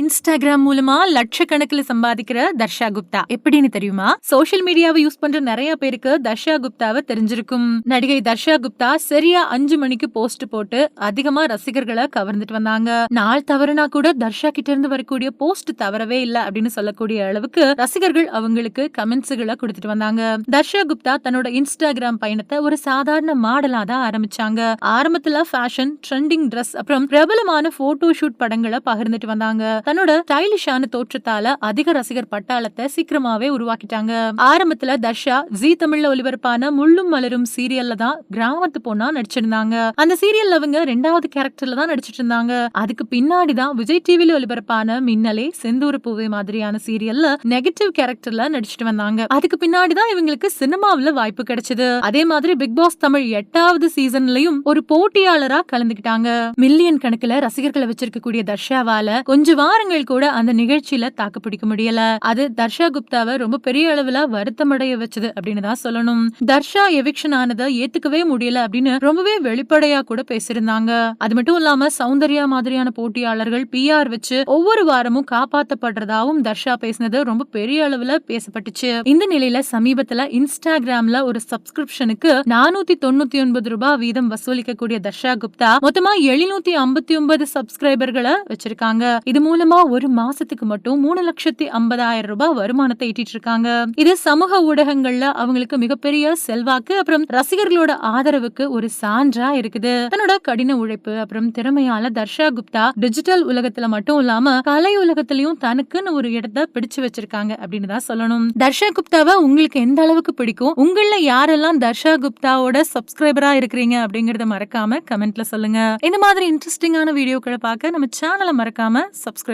Instagram மூலமா லட்சக்கணக்கில் சம்பாதிக்கிற தர்ஷா குப்தா. எப்படின்னு தெரியுமா? சோஷியல் மீடியாவை யூஸ் பண்ற நிறைய பேருக்கு தர்ஷா குப்தாவை தெரிஞ்சிருக்கும். நடிகை தர்ஷா குப்தா சரியா அஞ்சு மணிக்கு போஸ்ட் போட்டு அதிகமா ரசிகர்களை கவர்ந்துட்டு வந்தாங்க. நாள் தவறுனா கூட தர்ஷா கிட்ட இருந்து வரக்கூடிய போஸ்ட் தவறவே இல்ல அப்படின்னு சொல்லக்கூடிய அளவுக்கு ரசிகர்கள் அவங்களுக்கு கமெண்ட்ஸுகளை கொடுத்துட்டு வந்தாங்க. தர்ஷா குப்தா தன்னோட இன்ஸ்டாகிராம் பயணத்தை ஒரு சாதாரண மாடலா தான் ஆரம்பிச்சாங்க. ஆரம்பத்துல ஃபேஷன் ட்ரெண்டிங் ட்ரெஸ் அப்புறம் பிரபலமான போட்டோ ஷூட் படங்களை பகிர்ந்துட்டு வந்தாங்க. தன்னோட ஸ்டைலிஷான தோற்றத்தால அதிக ரசிகர் பட்டாளத்தை சீக்கிரமாவே உருவாக்கிட்டாங்க. ஆரம்பத்துல தர்ஷா ஜி தமிழ்ல ஒளிபரப்பான முள்ளும் மலரும் சீரியல்ல தான் கிராமத்து பொண்ணா நடிச்சிருந்தாங்க. அந்த சீரியல்ல அவங்க ரெண்டாவது கேரக்டர்ல தான் நடிச்சிட்டு இருந்தாங்க. அதுக்கு பின்னாடிதான் விஜய் டிவில ஒளிபரப்பான மின்னலே செந்தூர பூவே மாதிரியான சீரியல்ல நெகட்டிவ் கேரக்டர்ல நடிச்சிட்டு வந்தாங்க. அதுக்கு பின்னாடிதான் இவங்களுக்கு சினிமாவில வாய்ப்பு கிடைச்சது. அதே மாதிரி பிக் பாஸ் தமிழ் எட்டாவது சீசன்லயும் ஒரு போட்டியாளரா கலந்துகிட்டாங்க மில்லியன் கணக்குல ரசிகர்களை வச்சிருக்கக்கூடிய தர்ஷாவால கொஞ்சமா விவகாரங்கள் கூட அந்த நிகழ்ச்சியில தாக்கு பிடிக்க முடியல. அது தர்ஷா குப்தாவை ரொம்ப பெரிய அளவுல வருத்தமடைய வச்சது அப்படின்னு தான் சொல்லணும். தர்ஷா எவிக்ஷன் ஆனதை ஏத்துக்கவே முடியல அப்படின்னு ரொம்பவே வெளிப்படையா கூட பேசியிருந்தாங்க. அது மட்டும் இல்லாம சௌந்தர்யா மாதிரியான போட்டியாளர்கள் பிஆர் வச்சு ஒவ்வொரு வாரமும் காப்பாத்தப்படுறதாவும் தர்ஷா பேசினது ரொம்ப பெரிய அளவுல பேசப்பட்டுச்சு. இந்த நிலையில சமீபத்துல இன்ஸ்டாகிராம்ல ஒரு சப்ஸ்கிரிப்ஷனுக்கு நானூத்தி தொண்ணூத்தி ஒன்பது ரூபாய் வீதம் வசூலிக்கக்கூடிய தர்ஷா குப்தா மொத்தமா எழுநூத்தி ஐம்பத்தி ஒன்பது சப்ஸ்கிரைபர்களை வச்சிருக்காங்க. இது மூலம் ஒரு மாசத்துக்கு மட்டும் மூணு லட்சத்தி ஐம்பதாயிரம் ரூபாய் வருமானத்தை ஈட்டிட்டு இருக்காங்க இது சமூக ஊடகங்கள்ல அவங்களுக்கு மிகப்பெரிய செல்வாக்கு அப்புறம் ரசிகர்களோட ஆதரவுக்கு ஒரு சான்றா இருக்குது. தன்னோட கடின உழைப்பு அப்புறம் திறமையால தர்ஷா குப்தா டிஜிட்டல் உலகத்துல மட்டும் இல்லாம கலை உலகத்திலயும் தனக்குன்னு ஒரு இடத்த பிடிச்சு வச்சிருக்காங்க அப்படின்னு தான் சொல்லணும். தர்ஷா குப்தாவை உங்களுக்கு எந்த அளவுக்கு பிடிக்கும்? உங்கள யாரெல்லாம் தர்ஷா குப்தாவோட சப்ஸ்கிரைபரா இருக்கிறீங்க அப்படிங்கறத மறக்காம கமெண்ட்ல சொல்லுங்க. இந்த மாதிரி இன்ட்ரெஸ்டிங்கான வீடியோக்களை பார்க்க நம்ம சேனலை மறக்காம சப்ஸ்கிரைப்